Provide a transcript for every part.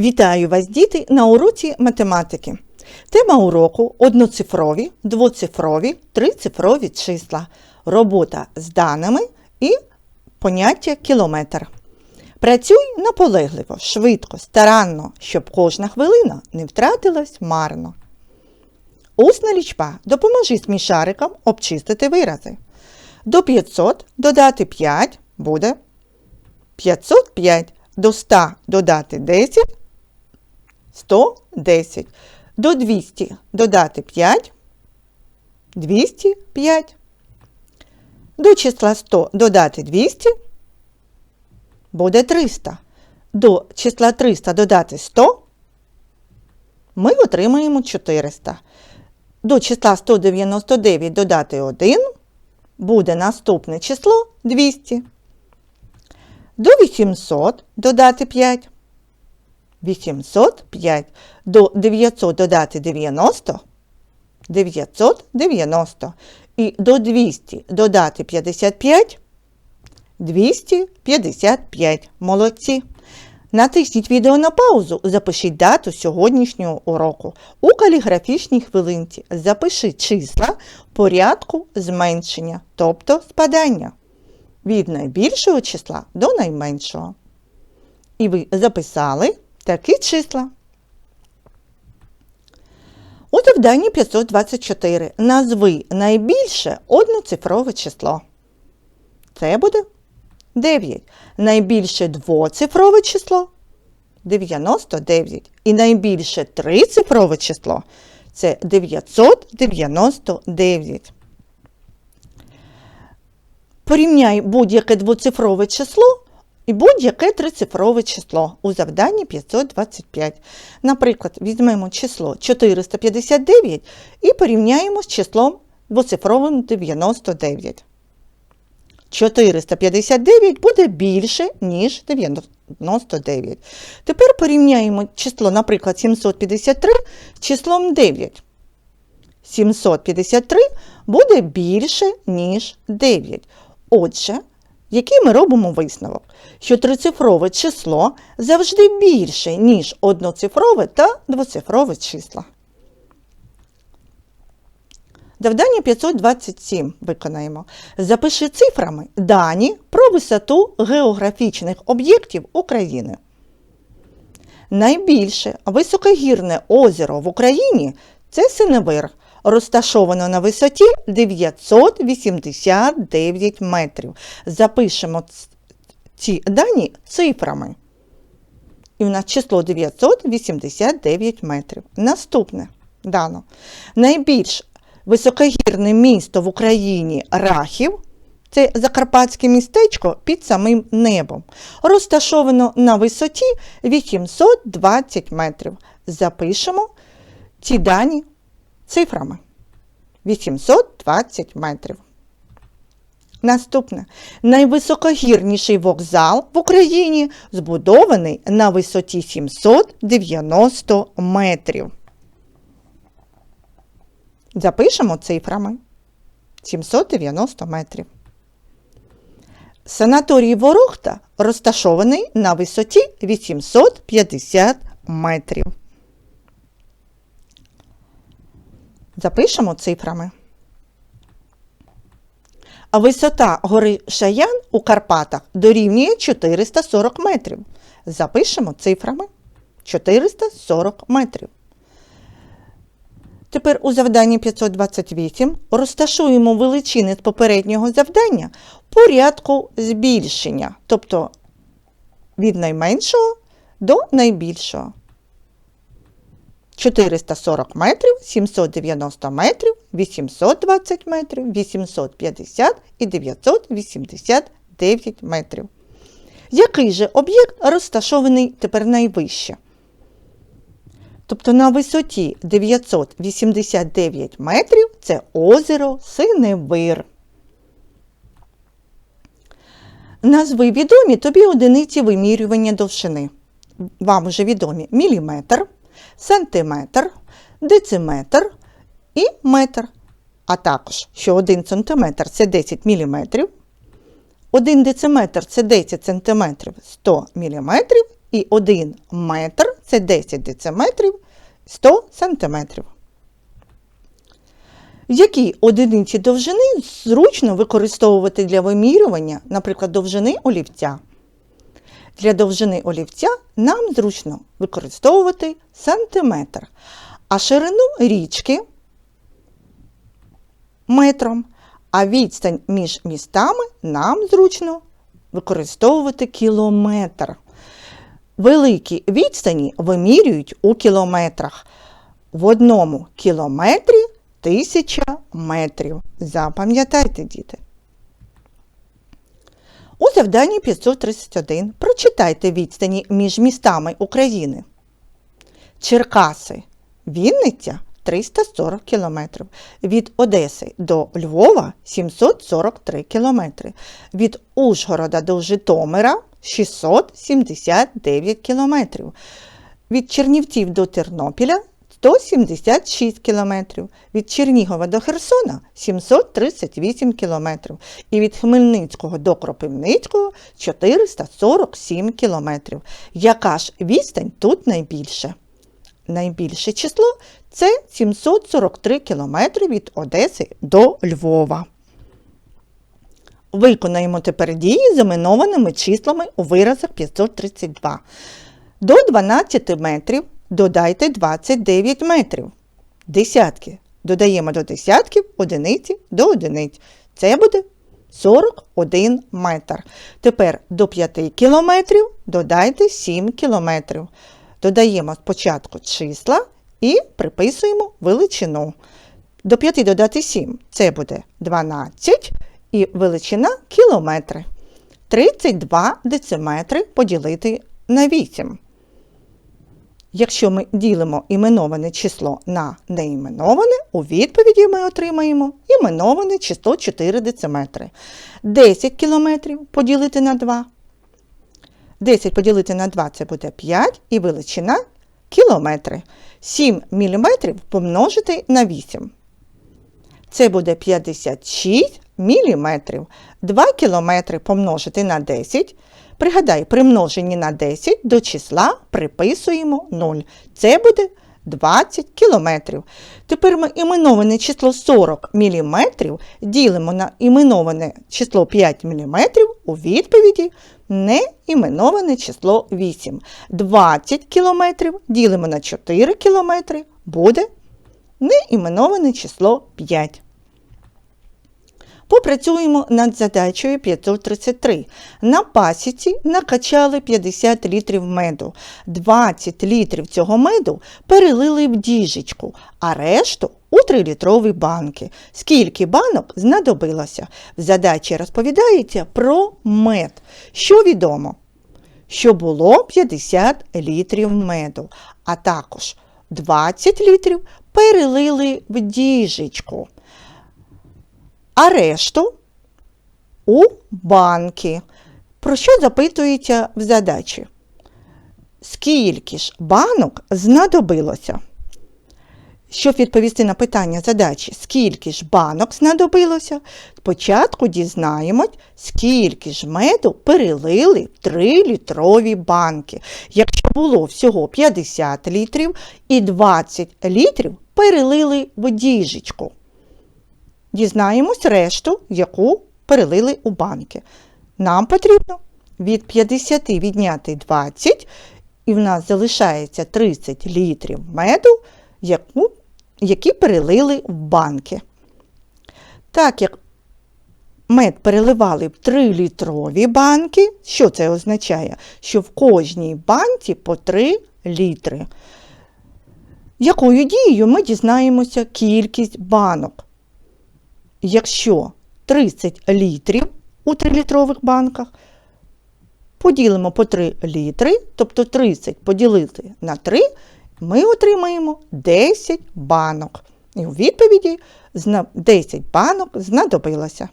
Вітаю вас, діти, на уроці математики. Тема уроку одноцифрові, двоцифрові, трицифрові числа, робота з даними і поняття кілометр. Працюй наполегливо, швидко, старанно, щоб кожна хвилина не втратилась марно. Усна лічба допоможи смішарикам обчистити вирази. До 500 додати 5 буде 505. До 100 додати 10 110. До 200 додати 5 205. До числа 100 додати 200 буде 300. До числа 300 додати 100 ми отримаємо 400. До числа 199 додати 1 буде наступне число 200. До 800 додати 5. 805. До 900 додати 90. 990. І до 200 додати 55. 255. Молодці. Натисніть відео на паузу, запишіть дату сьогоднішнього уроку. У каліграфічній хвилинці запишіть числа порядку зменшення, тобто спадання від найбільшого числа до найменшого. І ви записали такі числа. У завданні 524 назви найбільше одноцифрове число. Це буде 9. Найбільше двоцифрове число 99. І найбільше трицифрове число це 999. Порівняй будь-яке двоцифрове число і будь-яке трицифрове число у завданні 525. Наприклад, візьмемо число 459 і порівняємо з числом двоцифровим 99. 459 буде більше, ніж 99. Тепер порівняємо число, наприклад, 753 з числом 9. 753 буде більше, ніж 9. Отже, який ми робимо висновок? Що трицифрове число завжди більше, ніж одноцифрове та двоцифрове числа. Завдання 527 виконаємо. Запиши цифрами дані про висоту географічних об'єктів України. Найбільше високогірне озеро в Україні це Синевир, розташовано на висоті 989 метрів. Запишемо ці дані цифрами. І в нас число 989 метрів. Наступне дано. Найбільш високогірне місто в Україні Рахів. Це Закарпатське містечко під самим небом. Розташовано на висоті 820 метрів. Запишемо ці дані цифрами. 820 метрів. Наступне. Найвисокогірніший вокзал в Україні збудований на висоті 790 метрів. Запишемо цифрами 790 метрів. Санаторій Ворохта розташований на висоті 850 метрів. Запишемо цифрами. А висота гори Шаян у Карпатах дорівнює 440 метрів. Запишемо цифрами 440 метрів. Тепер у завданні 528 розташуємо величини з попереднього завдання порядку збільшення, тобто від найменшого до найбільшого. 440 метрів, 790 метрів, 820 метрів, 850 і 989 метрів. Який же об'єкт розташований тепер найвище? Тобто на висоті 989 метрів це озеро Синевир. Назви відомі тобі одиниці вимірювання довжини. Вам вже відомі міліметр, сантиметр, дециметр і метр. А також, що 1 см це 10 мм, 1 дециметр це 10 см 100 мм і 1 метр це 10 дециметрів 100 сантиметрів. Які одиниці довжини зручно використовувати для вимірювання, наприклад, довжини олівця? Для довжини олівця нам зручно використовувати сантиметр, а ширину річки метром, а відстань між містами нам зручно використовувати кілометр. Великі відстані вимірюють у кілометрах. В одному кілометрі тисяча метрів. Запам'ятайте, діти. У завданні 531 прочитайте відстані між містами України. Черкаси, Вінниця 340 км. Від Одеси до Львова 743 км. Від Ужгорода до Житомира 679 км. Від Чернівців до Тернопіля 176 км. Від Чернігова до Херсона 738 км. І від Хмельницького до Кропивницького 447 км. Яка ж відстань тут найбільше? Найбільше число це 743 км від Одеси до Львова. Виконаємо тепер дії з іменованими числами у виразах 532. До 12 метрів додайте 29 метрів. Десятки. Додаємо до десятків одиниці до одиниць. Це буде 41 метр. Тепер до 5 кілометрів додайте 7 кілометрів. Додаємо спочатку числа і приписуємо величину. До 5 додати 7 це буде 12 і величина кілометри. 32 дециметри поділити на 8. Якщо ми ділимо іменоване число на неіменоване, у відповіді ми отримаємо іменоване число 4 дециметри. 10 кілометрів поділити на 2. 10 поділити на 2 це буде 5 і величина кілометри. 7 мм помножити на 8. Це буде 56 мм. 2 км помножити на 10. Пригадай, при множенні на 10 до числа приписуємо 0. Це буде 20 кілометрів. Тепер ми іменоване число 40 мм ділимо на іменоване число 5 мм у відповіді неіменоване число 8. 20 кілометрів ділимо на 4 кілометри буде неіменоване число 5. Попрацюємо над задачею 533. На пасіці накачали 50 літрів меду. 20 літрів цього меду перелили в діжечку, а решту у 3-літрові банки. Скільки банок знадобилося? В задачі розповідається про мед. Що відомо? Що було 50 літрів меду, а також 20 літрів перелили в діжечку а решту у банки. Про що запитується в задачі? Скільки ж банок знадобилося? Щоб відповісти на питання задачі, скільки ж банок знадобилося, спочатку дізнаємось, скільки ж меду перелили в 3-літрові банки. Якщо було всього 50 літрів і 20 літрів перелили в діжечку. Дізнаємось решту, яку перелили у банки. Нам потрібно від 50 відняти 20, і в нас залишається 30 літрів меду, яку, які перелили в банки. Так як мед переливали в 3-літрові банки, що це означає? Що в кожній банці по 3 літри. Якою дією ми дізнаємося кількість банок? Якщо 30 літрів у 3-літрових банках, поділимо по 3 літри, тобто 30 поділити на 3, ми отримаємо 10 банок. І у відповіді 10 банок знадобилося.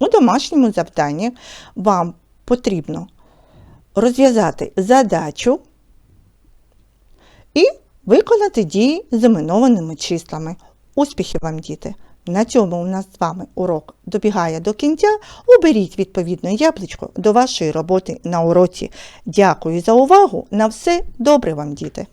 У домашньому завданні вам потрібно розв'язати задачу і виконати дії з іменованими числами. Успіхів вам, діти! На цьому у нас з вами урок добігає до кінця. Оберіть відповідне яблучко до вашої роботи на уроці. Дякую за увагу. На все добре вам, діти!